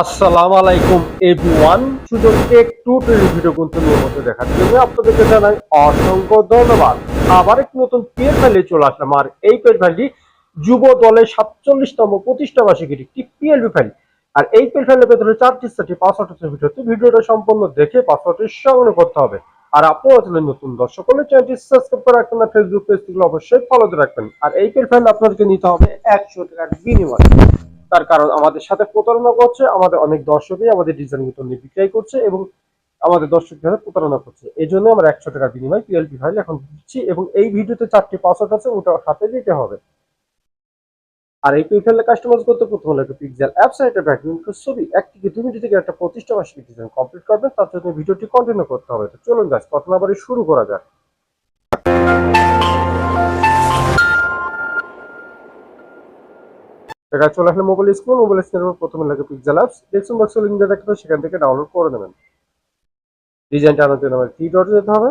আসসালামু আলাইকুম এভরিওয়ান সুযোগ টেক টু টের ভিডিও কিন্তু নিয়মিত দেখার জন্য আপনাদেরকে জানাই অসংখ্য ধন্যবাদ। আবার একটি নতুন পেজ ফাইলে চলে আসলাম, আর এই পেজ ফাইলটি যুব দলের সাতচল্লিশতম প্রতিষ্ঠা বার্ষিকীর একটি পিএলবি ফাইল আর এই পেজ ফাইলের ভেতরে চারটি চারটি পাসওয়ার্ড আছে ভিডিওতে ভিডিওটা সম্পূর্ণ দেখে পাসওয়ার্ডটি সংগ্রহ করতে হবে। আর আপনারা ছিলেন নতুন দর্শক হলে চ্যানেলটি সাবস্ক্রাইব করে রাখবেন, আর ফেসবুক পেজগুলো অবশ্যই ফলোতে রাখবেন। আর এই পেজ ফাইল আপনাদেরকে নিতে হবে একশো টাকার বিনিময়। তার কারণ আমাদের সাথে প্রতারণা করছে, আমাদের অনেক দর্শকই আমাদের ডিজাইনগুলো নিয়ে বিক্রয় করছে এবং আমাদের দর্শকদের প্রতারণা করছে। এই জন্য আমরা একশো টাকার বিনিময় পিএলপি ফাইল এখন দিচ্ছি এবং এই ভিডিওতে চারটি পাসওয়ার্ড আছে, ওটা সাথে দিতে হবে। আর এই পিএলপি কাস্টমাইজ করতে প্রথম একটা পিক্সেল অ্যাপ সাইটে ব্যাকগ্রাউন্ড ছবি। এক থেকে দুই মিনিট থেকে একটা প্রতিষ্ঠা বার্ষিকী ডিজাইন কমপ্লিট করবেন, তার জন্য ভিডিওটি কন্টিনিউ করতে হবে। তো চলুন গাছ কথা না শুরু করা যাক। এটা চলে আসলে মোবাইল স্ক্রিন মোবাইল স্ক্রিনের উপর প্রথমে লাগে পিক্সেল অ্যাপস লিংক দেওয়া থাকবে সেখান থেকে ডাউনলোড করে নেবেন। ডিজাইনটা আনার জন্য আমাদের ডটে যেতে হবে।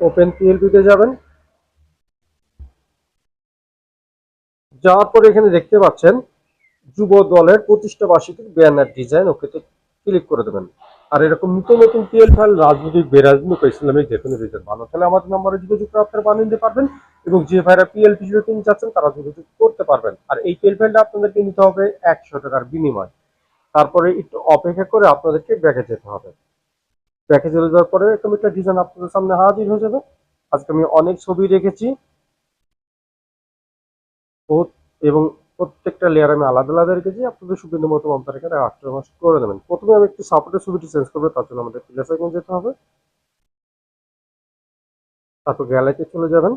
ওপেন পিএলপি তে যাবেন। যাওয়ার পরে এখানে দেখতে পাচ্ছেন, যুব দলের প্রতিষ্ঠা বার্ষিকীর ব্যানার ডিজাইন ওকেতে ক্লিক করে দেবেন। আর এরকম নতুন নতুন পিএল ফাইল রাজনৈতিক বেরাজনৈতিক ইসলামিক যে কোনো রিজন ভালো তাহলে আমাদের নম্বরে যোগাযোগ করে আপনারা বানিয়ে নিতে পারবেন। এবং যে ভাইরা পিএল ভিডিও কিনতে চাচ্ছেন, তারা যোগাযোগ করতে পারবেন। আর এই পিএল ফাইলটা আপনাদেরকে নিতে হবে একশো টাকার বিনিময়। তারপরে একটু অপেক্ষা করে আপনাদেরকে ব্যাকে যেতে হবে। ব্যাকে চলে যাওয়ার পরে এরকম একটা ডিজাইন আপনাদের সামনে হাজির হয়ে যাবে। আজকে আমি অনেক ছবি রেখেছি এবং প্রত্যেকটা লেয়ার আমি আলাদা আলাদা রেখেছি। আপনাদের সুবিধা মতো আপনারা এখানে আটটা মাস করে দেবেন প্রথমে আমি একটু সাপোর্টের ছবিটি চেঞ্জ করব, তার জন্য আমাদের প্লেস যেতে হবে। তারপর গ্যালারিতে চলে যাবেন।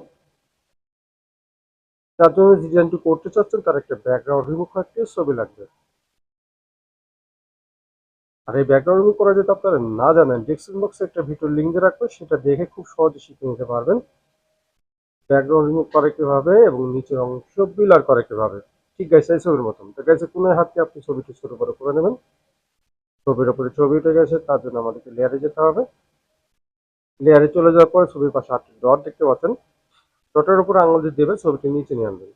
তার জন্য ডিজাইনটি করতে চাচ্ছেন, তার একটা ব্যাকগ্রাউন্ড রিমুভ করতে ছবি লাগবে। আর এই ব্যাকগ্রাউন্ড রিমুভ করা যদি আপনারা না জানেন ডিসক্রিপশন বক্সে একটা ভিডিও লিঙ্ক দিয়ে রাখব, সেটা দেখে খুব সহজে শিখে নিতে পারবেন। ব্যাকগ্রাউন্ড রিমুভ করে কীভাবে এবং নিচের অংশ বিলার করে কীভাবে। ঠিক গাইছে এই ছবির মতন। তো গাইছে কোন হাতে আপনি ছবিটি ছোট বড় করে নেবেন? ছবির উপরে ছবি উঠে গেছে, তার জন্য আমাদেরকে লেয়ারে যেতে হবে। লেয়ারে চলে যাওয়ার পর ছবির পাশে আটটি ডট দেখতে পাচ্ছেন। ডটের উপর আঙুল দিয়ে দেবে ছবিটি নিচে নিয়ে আনবেন।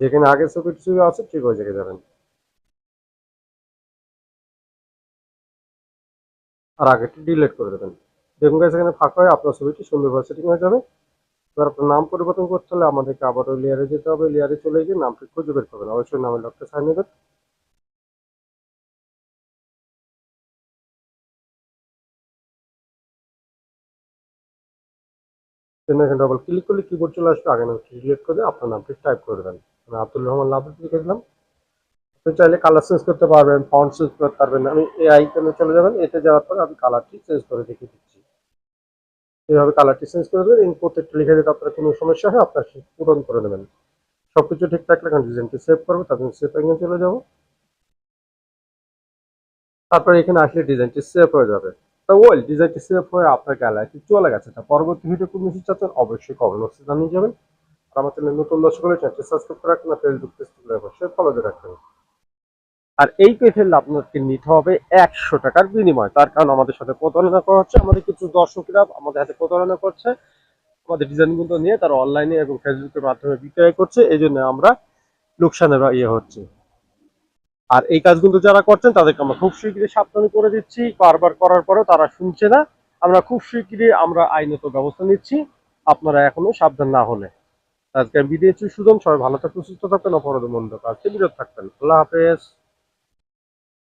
যেখানে আগে ছবিটি ছবি আছে, ঠিক ওই জায়গায় যাবেন। আর আগেটি ডিলিট করে দেবেন। দেখুন গাইছে এখানে ফাঁকা হয় আপনার ছবিটি সুন্দরভাবে সেটিং হয়ে যাবে। এবার আপনার নাম পরিবর্তন করতে হলে আমাদেরকে আবার ওই লেয়ারে যেতে হবে। লেয়ারে চলে গিয়ে নামটি খুঁজে বের করবেন। অবশ্যই নামের লকটা সাইন নেবেন দেন এখানে ডবল ক্লিক করলে কিবোর্ড চলে আসবে, আগে নামটি ডিলিট করে আপনার নামটি টাইপ করে দেবেন। আমি আব্দুল রহমান লাভ লিখে দিলাম আপনি চাইলে কালার চেঞ্জ করতে পারবেন ফন্ট চেঞ্জ করতে পারবেন আমি এই আইকনে চলে যাবেন এতে যাওয়ার পরে আমি কালারটি চেঞ্জ করে দেখিয়ে দিচ্ছি। এইভাবে কালারটি চেঞ্জ করে দেবেন এই প্রত্যেকটা লিখে দিতে আপনার কোনো সমস্যা হয়, আপনার পূরণ করে নেবেন। সব কিছু ঠিকঠাক রাখেন ডিজাইনটি সেভ করব তার জন্য সেভ আইকনে চলে যাব। তারপরে এখানে আসলে ডিজাইনটি সেভ হয়ে যাবে। তো ওয়েল ডিজাইনটি সেভ হয়ে আপনার গ্যালারিতে চলে গেছে। তা পরবর্তী ভিডিও কোন কিছু চাচ্ছেন অবশ্যই কমেন্ট জানিয়ে যাবেন। আর আমার চ্যানেল নতুন দর্শক হলে চ্যানেলটি সাবস্ক্রাইব করে রাখবেন ফেসবুক পেজগুলো অবশ্যই ফলো দিয়ে রাখবেন আর এই পেজের আপনাকে নিতে হবে একশো টাকার বিনিময়। তার কারণ আমাদের সাথে প্রতারণা করা হচ্ছে। আমাদের কিছু দর্শকরা আমাদের হাতে প্রতারণা করছে। আমাদের ডিজাইনগুলো নিয়ে তারা অনলাইনে এবং ফেসবুকের মাধ্যমে বিক্রয় করছে। এই জন্য আমরা লোকসানের ইয়ে হচ্ছে। আর এই কাজগুলো যারা করছেন, তাদেরকে আমরা খুব শীঘ্রই সাবধান করে দিচ্ছি। বারবার করার পরেও তারা শুনছে না। আমরা খুব শীঘ্রই আমরা আইনত ব্যবস্থা নিচ্ছি। আপনারা এখনও সাবধান না হলে। আজকে আমি বিদেশি সুজন, সবাই ভালো থাকবেন, সুস্থ থাকতেন অপরাধ মন্দ কাজ বিরত থাকতেন আল্লাহ হাফেজ।